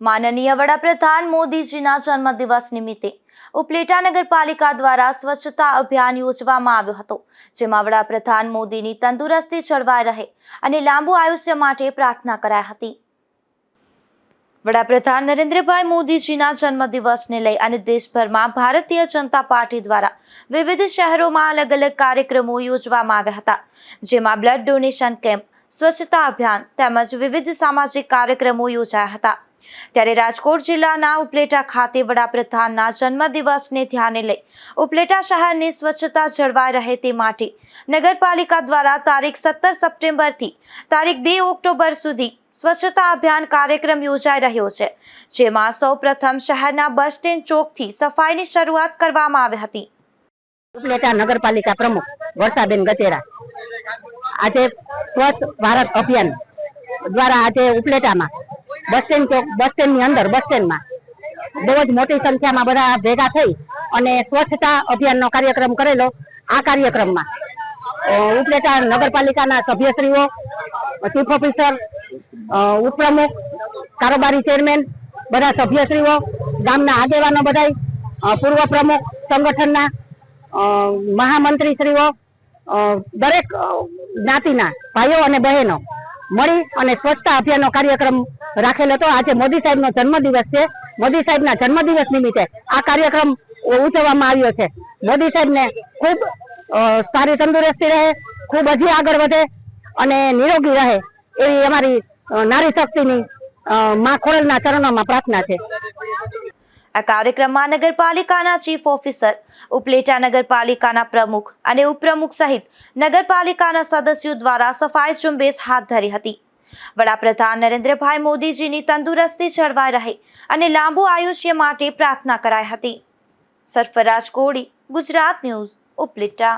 માનનીય વડાપ્રધાન મોદીજીના જન્મદિવસ નિમિત્તે ઉપલેટા નગરપાલિકા દ્વારા સ્વચ્છતા અભિયાન યોજવામાં આવ્યો હતો, જેમાં વડાપ્રધાન મોદીની તંદુરસ્તી જળવાઈ રહે અને લાંબુ આયુષ્ય માટે પ્રાર્થના કરાઈ હતી. વડાપ્રધાન નરેન્દ્રભાઈ મોદીજીના જન્મદિવસને લઈ અને દેશભરમાં ભારતીય જનતા પાર્ટી દ્વારા વિવિધ શહેરોમાં અલગ અલગ કાર્યક્રમો યોજવામાં આવ્યા હતા, જેમાં બ્લડ ડોનેશન કેમ્પ સ્વચ્છતા અભિયાન તેમજ વિવિધ સામાજિક કાર્યક્રમો યોજાયા હતા. ત્યારે રાજકોટ જિલ્લાના ઉપલેટા ખાતે વડાપ્રધાનના જન્મદિવસને ધ્યાને લઈ ઉપલેટા શહેરની સ્વચ્છતા જળવાઈ રહે તે માટે નગરપાલિકા દ્વારા તારીખ સત્તર સપ્ટેમ્બરથી તારીખ બે ઓક્ટોબર સુધી સ્વચ્છતા અભિયાન કાર્યક્રમ યોજાઈ રહ્યો છે, જેમાં સૌ પ્રથમ શહેરના બસ સ્ટેન્ડ ચોકથી સફાઈની શરૂઆત કરવામાં આવી હતી. ઉપલેટા નગરપાલિકા પ્રમુખ વર્ષાબેન ગતેરા આજે સ્વચ્છ ભારત અભિયાન દ્વારા આજે ઉપલેટામાં બસ સ્ટેન્ડ ચોક બસ સ્ટેન્ડની અંદર, બસ સ્ટેન્ડમાં બહુ જ મોટી સંખ્યામાં બધા ભેગા થઈ અને સ્વચ્છતા અભિયાનનો કાર્યક્રમ કરેલો. આ કાર્યક્રમમાં ઉપલેટા નગરપાલિકાના સભ્યશ્રીઓ, ચીફ ઓફિસર ઉપપ્રમુખ, કારોબારી ચેરમેન, બધા સભ્યશ્રીઓ, ગામના આગેવાનો બધાય પૂર્વ પ્રમુખ સંગઠનના મહામંત્રીશ્રીઓ દરેક જ્ઞાતિના ભાઈઓ અને બહેનો મળી અને સ્વચ્છતા અભિયાનનો કાર્યક્રમ રાખેલો હતો. આજે મોદી સાહેબનો જન્મદિવસ છે. મોદી સાહેબના જન્મદિવસ નિમિત્તે આ કાર્યક્રમ ઉજવવામાં આવ્યો છે. મોદી સાહેબને ખૂબ સારી તંદુરસ્તી રહે, ખૂબ હજી આગળ વધે અને નિરોગી રહે એવી અમારી નારી શક્તિની મા ખોડલના ચરણોમાં પ્રાર્થના છે. આ કાર્યક્રમમાં નગરપાલિકાના ચીફ ઓફિસર, ઉપલેટા નગરપાલિકાના પ્રમુખ અને ઉપપ્રમુખ સહિત નગરપાલિકાના સદસ્યો દ્વારા સફાઈ ઝુંબેશ હાથ ધરી હતી. વડાપ્રધાન નરેન્દ્રભાઈ મોદીજીની તંદુરસ્તી જળવાઈ રહે અને લાંબુ આયુષ્ય માટે પ્રાર્થના કરાઈ હતી. સરફરાજ કોડી ગુજરાત ન્યૂઝ, ઉપલેટા.